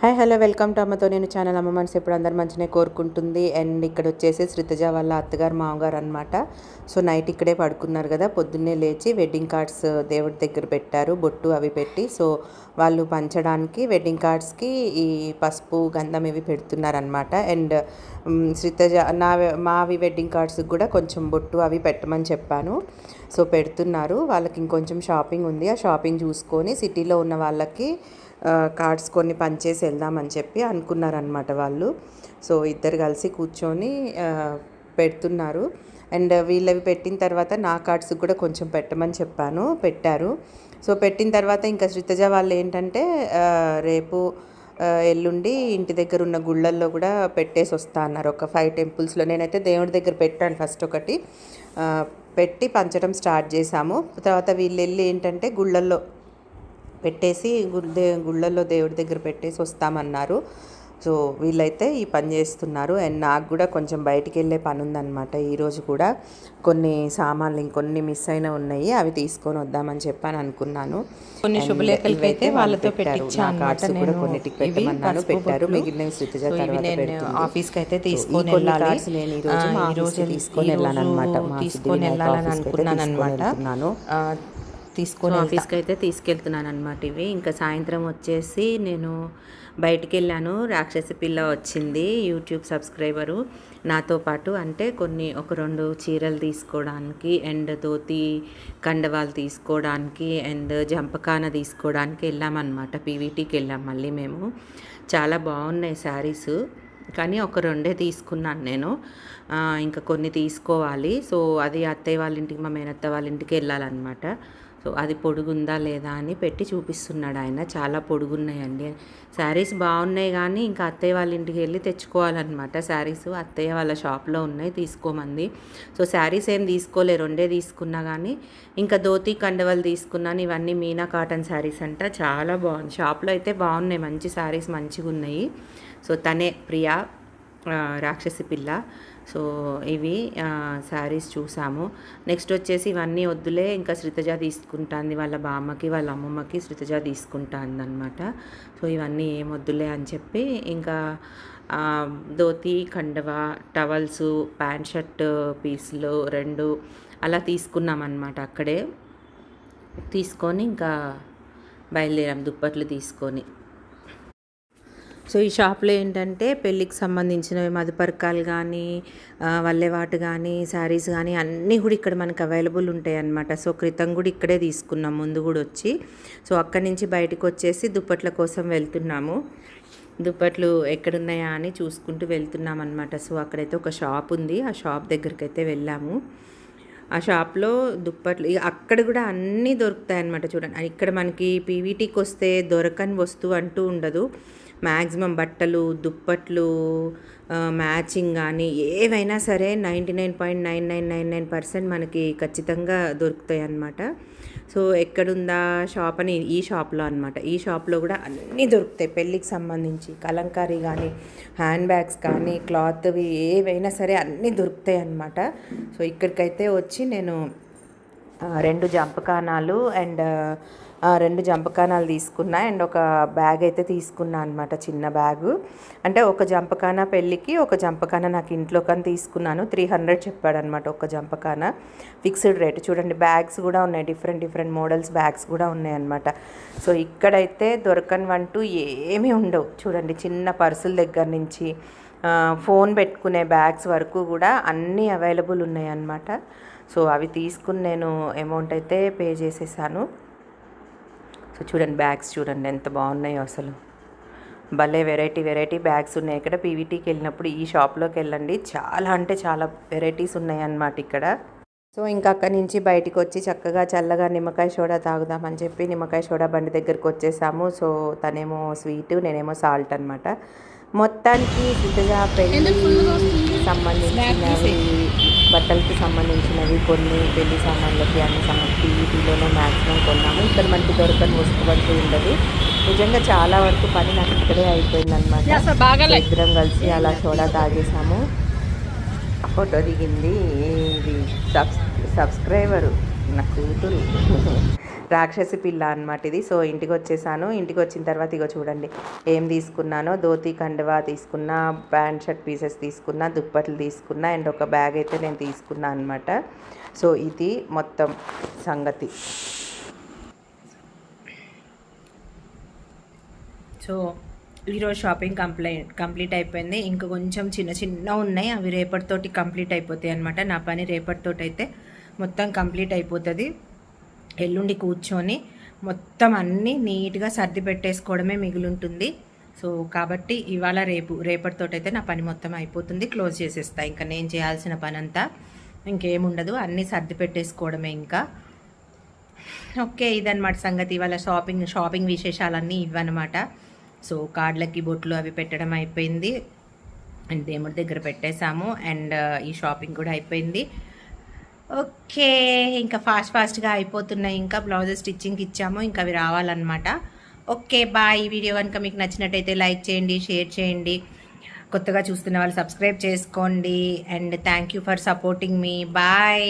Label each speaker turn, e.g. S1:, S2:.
S1: Hi hello welcome to అమ్మతో నేను channel అమ్మ మనసు ఎప్పుడు అందరు మంచినే కోరుకుంటుంది. అండ్ ఇక్కడ వచ్చేసి శ్రీతజ వాళ్ళ అత్తగారు మామగారు అనమాట సో నైట్ ఇక్కడే పడుకున్నారు కదా పొద్దున్నే లేచి వెడ్డింగ్ కార్డ్స్ దేవుడి దగ్గర పెట్టారు బొట్టు అవి పెట్టి. సో వాళ్ళు పంచడానికి వెడ్డింగ్ కార్డ్స్కి ఈ పసుపు గంధం ఇవి పెడుతున్నారనమాట అండ్ శ్రీతజ నా మావి వెడ్డింగ్ కార్డ్స్కి కూడా కొంచెం బొట్టు అవి పెట్టమని చెప్పాను. సో పెడుతున్నారు. వాళ్ళకి ఇంకొంచెం షాపింగ్ ఉంది. ఆ షాపింగ్ చూసుకొని సిటీలో ఉన్న వాళ్ళకి కార్డ్స్ కొన్ని పనిచేసి వెళ్దామని చెప్పి అనుకున్నారనమాట వాళ్ళు. సో ఇద్దరు కలిసి కూర్చొని పెడుతున్నారు. అండ్ వీళ్ళవి పెట్టిన తర్వాత నా కార్డ్స్ కూడా కొంచెం పెట్టమని చెప్పాను పెట్టారు. సో పెట్టిన తర్వాత ఇంకా శ్రీతజ వాళ్ళు ఏంటంటే రేపు ఎల్లుండి ఇంటి దగ్గర ఉన్న గుళ్ళల్లో కూడా పెట్టేసి వస్తా అన్నారు. ఒక ఫైవ్ టెంపుల్స్లో నేనైతే దేవుడి దగ్గర పెట్టాను ఫస్ట్ ఒకటి. పెట్టి పంచడం స్టార్ట్ చేశాము. తర్వాత వీళ్ళు వెళ్ళి ఏంటంటే గుళ్ళల్లో పెట్టేసి గుళ్ళ గుళ్ళల్లో దేవుడి దగ్గర పెట్టేసి వస్తామన్నారు. సో వీళ్ళైతే ఈ పని చేస్తున్నారు. అండ్ నాకు కూడా కొంచెం బయటికి వెళ్ళే పని ఉందన్నమాట ఈరోజు కూడా కొన్ని సామాన్లు ఇంకొన్ని మిస్ అయినా ఉన్నాయి. అవి తీసుకొని వద్దామని చెప్పని అనుకున్నాను.
S2: కొన్ని
S1: ఇవైతే
S2: అయితే
S1: వాళ్ళు
S2: వాళ్ళతో
S1: పెట్టారు. కూడా
S2: నేను.
S1: కొన్నిటికి పెట్టమన్నాను. పెట్టారు.
S2: ఇవి
S1: తర్వాత.
S2: ఆఫీస్కి అయితే తీసుకొని వెళ్ళాలి.
S1: నేను ఈ రోజు
S2: ఆ,
S1: మా
S2: ఈ
S1: ఆఫీస్కి
S2: రోజు
S1: తీసుకొని వెళ్ళాను అనమాట
S2: తీసుకొని వెళ్ళాలని అనుకున్నాను అనమాట. తీసుకొని.
S1: ఆఫీస్కి అయితే తీసుకెళ్తున్నాను అనమాట ఇవి. ఇంకా సాయంత్రం వచ్చేసి నేను బయటికి వెళ్ళాను రాక్షసి పిల్ల వచ్చింది యూట్యూబ్ సబ్స్క్రైబరు. నాతో పాటు అంటే కొన్ని ఒక రెండు చీరలు తీసుకోవడానికి అండ్ ధోతి కండవాలు తీసుకోవడానికి అండ్ జంపకాన తీసుకోవడానికి వెళ్ళామన్నమాట. పీవీటీకి వెళ్ళాం మళ్ళీ మేము. చాలా బాగున్నాయి శారీస్. కానీ ఒక రెండే తీసుకున్నాను నేను. ఇంకా కొన్ని తీసుకోవాలి. సో అది అత్తయ్య వాళ్ళ ఇంటికి మా మేనత్త వాళ్ళ ఇంటికి వెళ్ళాలన్నమాట. సో అది పొడుగుందా లేదా అని పెట్టి చూపిస్తున్నాడు ఆయన. చాలా పొడుగున్నాయండి. శారీస్ బాగున్నాయి కానీ ఇంకా అత్తయ్య వాళ్ళ ఇంటికి వెళ్ళి తెచ్చుకోవాలన్నమాట. శారీస్ అత్తయ్య వాళ్ళ షాప్లో ఉన్నాయి తీసుకోమంది. సో శారీస్ ఏం తీసుకోలే రెండే తీసుకున్నా కానీ ఇంకా ధోతి కండవలు తీసుకున్నాను ఇవన్నీ మీనా కాటన్ శారీస్ అంట. చాలా బాగుంది. షాప్లో అయితే బాగున్నాయి మంచి శారీస్ మంచిగా ఉన్నాయి సో తనే ప్రియా రాక్షసి పిల్ల. సో ఇవి శారీస్ చూసాము. నెక్స్ట్ వచ్చేసి ఇవన్నీ వద్దులే ఇంకా శ్రీతజ తీసుకుంటాంది వాళ్ళ బామ్మకి వాళ్ళ అమ్మమ్మకి శ్రీతజ తీసుకుంటాంది అనమాట సో ఇవన్నీ ఏం వద్దులే అని చెప్పి ఇంకా ధోతి కండవ టవల్స్ ప్యాంట్ షర్ట్ పీసులు రెండు అలా తీసుకున్నామన్నమాట అక్కడే. తీసుకొని ఇంకా బయలుదేరాం దుప్పట్లు తీసుకొని. సో ఈ షాప్లో ఏంటంటే పెళ్ళికి సంబంధించినవి మధుపర్కాలు కానీ వల్లెవాటు కానీ శారీస్ కానీ అన్నీ కూడా ఇక్కడ మనకు అవైలబుల్ ఉంటాయి అన్నమాట సో క్రితం కూడా ఇక్కడే తీసుకున్నాం ముందు కూడా వచ్చి. సో అక్కడి నుంచి బయటకు వచ్చేసి దుప్పట్ల కోసం వెళ్తున్నాము. దుప్పట్లు ఎక్కడున్నాయా అని చూసుకుంటూ వెళ్తున్నాం అనమాట సో అక్కడైతే ఒక షాప్ ఉంది. ఆ షాప్ దగ్గరికి అయితే వెళ్ళాము. ఆ షాప్లో దుప్పట్లు అక్కడ కూడా అన్నీ దొరుకుతాయి అన్నమాట చూడండి. ఇక్కడ మనకి పీవీటీకి వస్తే దొరకని వస్తువు అంటూ ఉండదు. మ్యాక్సిమం బట్టలు దుప్పట్లు మ్యాచింగ్ కానీ ఏవైనా సరే ninety nine point nine nine nine nine percent మనకి ఖచ్చితంగా దొరుకుతాయి అన్నమాట. సో ఎక్కడుందా షాప్ అని ఈ షాప్లో అనమాట ఈ షాప్లో కూడా అన్నీ దొరుకుతాయి. పెళ్ళికి సంబంధించి కలంకారీ కానీ హ్యాండ్ బ్యాగ్స్ కానీ క్లాత్వి ఏవైనా సరే అన్నీ దొరుకుతాయి అన్నమాట. సో ఇక్కడికైతే వచ్చి నేను రెండు జంపకానాలు అండ్ రెండు జంపకానాలు తీసుకున్నా అండ్ ఒక బ్యాగ్ అయితే తీసుకున్నా అనమాట చిన్న బ్యాగు. అంటే ఒక జంపకాన పెళ్ళికి ఒక జంపకాన నాకు ఇంట్లో కానీ తీసుకున్నాను. త్రీ హండ్రెడ్ చెప్పాడనమాట ఒక జంపకాన. Fixed rate. చూడండి బ్యాగ్స్ కూడా ఉన్నాయి. డిఫరెంట్ డిఫరెంట్ మోడల్స్ బ్యాగ్స్ కూడా ఉన్నాయన్నమాట సో ఇక్కడైతే దొరకనివంటూ ఏమీ ఉండవు. చూడండి చిన్న పర్సుల దగ్గర నుంచి ఫోన్ పెట్టుకునే బ్యాగ్స్ వరకు కూడా అన్నీ అవైలబుల్ ఉన్నాయన్నమాట సో అవి తీసుకుని నేను అమౌంట్ అయితే పే చేసేసాను. సో చూడండి బ్యాగ్స్ చూడండి ఎంత బాగున్నాయో అసలు. భలే వెరైటీ వెరైటీ బ్యాగ్స్ ఉన్నాయి. ఇక్కడ పీవీటీకి వెళ్ళినప్పుడు ఈ షాప్లోకి వెళ్ళండి. చాలా అంటే చాలా వెరైటీస్ ఉన్నాయి అన్నమాట ఇక్కడ. సో ఇంకా అక్కడి నుంచి బయటికి వచ్చి చక్కగా చల్లగా నిమ్మకాయ సోడా తాగుదామని చెప్పి నిమ్మకాయ సోడా బండి దగ్గరికి వచ్చేసాము. సో తనేమో స్వీట్ నేనేమో సాల్ట్ అనమాట మొత్తానికి సుతగా పెళ్ళి సంబంధించినవి బట్టలకి సంబంధించినవి కొన్ని పెళ్ళి సామాన్లకి అన్ని సంబంధించి పీవీటీలోనే మ్యాక్సిమం కొన్నాము. ఇక్కడ మనకి దొరకని వస్తువు ఉండదు. నిజంగా చాలా వరకు పని నాకు ఇక్కడే అయిపోయిందనమాట ఇద్దరం కలిసి అలా సోడా తాగేసాము. ఫోటో దిగింది ఇది సబ్స్ సబ్స్క్రైబరు నా కూతురు.
S3: రాక్షసి పిల్ల అనమాట ఇది. సో ఇంటికి వచ్చేసాను. ఇంటికి వచ్చిన తర్వాత ఇగో చూడండి ఏం తీసుకున్నానో? ధోతి కండువా తీసుకున్నా ప్యాంట్ షర్ట్ పీసెస్ తీసుకున్నా దుప్పట్లు తీసుకున్నా అండ్ ఒక బ్యాగ్ అయితే నేను తీసుకున్నా అనమాట సో ఇది మొత్తం సంగతి.
S1: సో ఈరోజు షాపింగ్ కంప్లైంట్ కంప్లీట్ అయిపోయింది. ఇంకా కొంచెం చిన్న చిన్న ఉన్నాయి. అవి రేపటితోటి కంప్లీట్ అయిపోతాయి అనమాట నా పని రేపటితోటి అయితే మొత్తం కంప్లీట్ అయిపోతుంది. ఎల్లుండి కూర్చొని మొత్తం అన్నీ నీట్గా సర్ది పెట్టేసుకోవడమే మిగులుంటుంది. సో కాబట్టి ఇవాళ రేపు రేపటితోటైతే నా పని మొత్తం అయిపోతుంది. క్లోజ్ చేసేస్తా. ఇంకా నేను చేయాల్సిన పని అంతా ఇంకేముండదు. అన్నీ సర్ది పెట్టేసుకోవడమే ఇంకా. ఓకే ఇదన్నమాట సంగతి. ఇవాళ షాపింగ్ షాపింగ్ విశేషాలన్నీ ఇవ్వనమాట సో కార్డులకి బొట్లు అవి పెట్టడం అయిపోయింది. అండ్ దేవుడి దగ్గర పెట్టేశాము. అండ్ ఈ షాపింగ్ కూడా అయిపోయింది. ఓకే ఇంకా ఫాస్ట్ ఫాస్ట్గా అయిపోతున్నాయి. ఇంకా బ్లౌజెస్ స్టిచ్చింగ్కి ఇచ్చాము ఇంకా అవి రావాలన్నమాట. Okay bye. ఈ వీడియో కనుక మీకు నచ్చినట్టయితే లైక్ చేయండి షేర్ చేయండి. కొత్తగా చూస్తున్న వాళ్ళు సబ్స్క్రైబ్ చేసుకోండి. And thank you for supporting me. Bye.